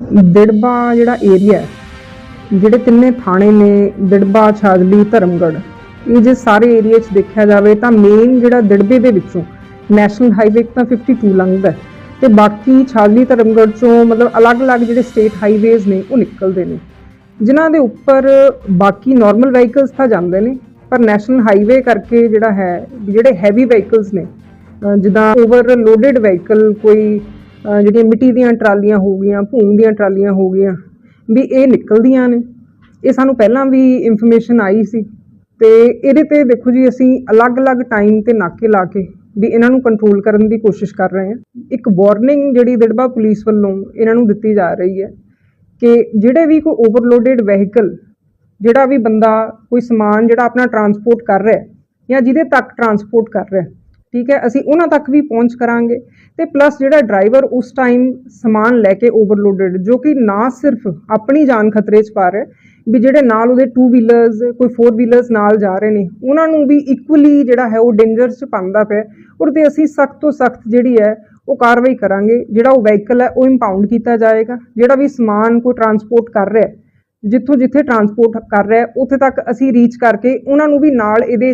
ਦਿੜਬਾ ਜਿਹੜਾ ਏਰੀਆ ਹੈ, ਜਿਹੜੇ ਤਿੰਨੇ ਥਾਣੇ ਨੇ ਦਿੜਬਾ, ਛਾਜਲੀ, ਧਰਮਗੜ੍ਹ, ਇਹ ਜੇ ਸਾਰੇ ਏਰੀਆ 'ਚ ਦੇਖਿਆ ਜਾਵੇ ਤਾਂ ਮੇਨ ਜਿਹੜਾ ਦਿੜਬੇ ਦੇ ਵਿੱਚੋਂ ਨੈਸ਼ਨਲ ਹਾਈਵੇ ਇੱਕ ਤਾਂ 52 ਲੰਘਦਾ ਹੈ ਤੇ ਬਾਕੀ ਛਾਜਲੀ, ਧਰਮਗੜ੍ਹ ਚੋਂ ਮਤਲਬ ਅਲੱਗ-ਅਲੱਗ ਜਿਹੜੇ ਸਟੇਟ ਹਾਈਵੇਜ਼ ਨੇ, ਉਹ ਨਿਕਲਦੇ ਨੇ। ਜਿਨ੍ਹਾਂ ਦੇ ਉੱਪਰ ਬਾਕੀ ਨਾਰਮਲ ਵਹੀਕਲਸ ਤਾਂ ਜਾਂਦੇ ਨੇ, ਪਰ ਨੈਸ਼ਨਲ ਹਾਈਵੇ ਕਰਕੇ ਜਿਹੜਾ ਹੈ, ਜਿਹੜੇ ਹੈਵੀ ਵਹੀਕਲਸ ਨੇ, ਅਹ ਜਿੱਦਾਂ ਓਵਰਲੋਡਡ ਵਹੀਕਲ ਕੋਈ ਜਿਹੜੀਆਂ ਮਿੱਟੀ ਦੀਆਂ ਟਰਾਲੀਆਂ ਹੋ ਗਈਆਂ ਭੂਮ ਦੀਆਂ ਟਰਾਲੀਆਂ ਹੋ ਗਈਆਂ ਵੀ ਇਹ ਨਿਕਲਦੀਆਂ ਨੇ। ਇਹ ਸਾਨੂੰ ਪਹਿਲਾਂ ਵੀ ਇਨਫੋਰਮੇਸ਼ਨ ਆਈ ਸੀ ਤੇ ਇਹਦੇ ਤੇ ਦੇਖੋ ਜੀ ਅਸੀਂ ਅਲੱਗ-ਅਲੱਗ ਟਾਈਮ ਤੇ ਨਾਕੇ ਲਾ ਕੇ ਵੀ ਇਹਨਾਂ ਨੂੰ ਕੰਟਰੋਲ ਕਰਨ ਦੀ ਕੋਸ਼ਿਸ਼ ਕਰ ਰਹੇ ਹਾਂ। ਇੱਕ ਵਾਰਨਿੰਗ ਜਿਹੜੀ ਦਿੜਬਾ ਪੁਲਿਸ ਵੱਲੋਂ ਇਹਨਾਂ ਨੂੰ ਦਿੱਤੀ ਜਾ ਰਹੀ ਹੈ ਕਿ ਜਿਹੜੇ ਵੀ ਕੋਈ ਓਵਰਲੋਡਡ ਵਹੀਕਲ ਜਿਹੜਾ ਵੀ ਬੰਦਾ ਕੋਈ ਸਮਾਨ ਜਿਹੜਾ ਆਪਣਾ ਟਰਾਂਸਪੋਰਟ ਕਰ ਰਿਹਾ ਹੈ ਜਾਂ ਜਿਹਦੇ ਤੱਕ ਟਰਾਂਸਪੋਰਟ ਕਰ ਰਿਹਾ ਹੈ, ਠੀਕ ਹੈ, ਅਸੀਂ ਉਹਨਾਂ ਤੱਕ ਵੀ ਪਹੁੰਚ ਕਰਾਂਗੇ। ਤੇ ਪਲੱਸ ਜਿਹੜਾ ਡਰਾਈਵਰ ਉਸ ਟਾਈਮ ਸਮਾਨ ਲੈ ਕੇ ਓਵਰਲੋਡਡ ਜੋ ਕਿ ਨਾ ਸਿਰਫ ਆਪਣੀ ਜਾਨ ਖਤਰੇ 'ਚ ਪਾ ਰਿਹਾ ਵੀ ਜਿਹੜੇ ਨਾਲ ਉਹਦੇ 2 ਵੀਲਰਸ ਕੋਈ 4 ਵੀਲਰਸ ਨਾਲ ਜਾ ਰਹੇ ਨੇ, ਉਹਨਾਂ ਨੂੰ ਵੀ ਇਕੁਅਲੀ ਜਿਹੜਾ ਹੈ ਉਹ ਡੇਂਜਰ 'ਚ ਪਾਉਂਦਾ ਪਿਆ ਔਰ ਤੇ ਅਸੀਂ ਸਖਤ ਤੋਂ ਸਖਤ ਜਿਹੜੀ ਹੈ ਉਹ ਕਾਰਵਾਈ ਕਰਾਂਗੇ, ਜਿਹੜਾ ਉਹ ਵਹੀਕਲ ਹੈ ਉਹ ਇੰਪਾਊਂਡ ਕੀਤਾ ਜਾਏਗਾ, ਜਿਹੜਾ ਵੀ ਸਮਾਨ ਕੋਈ ਟਰਾਂਸਪੋਰਟ ਕਰ ਰਿਹਾ ਜਿੱਥੋਂ ਜਿੱਥੇ ਟਰਾਂਸਪੋਰਟ ਕਰ ਰਿਹਾ ਉੱਥੇ ਤੱਕ ਅਸੀਂ ਰੀਚ ਕਰਕੇ ਉਹਨਾਂ ਨੂੰ ਵੀ ਨਾਲ ਇਹਦੇ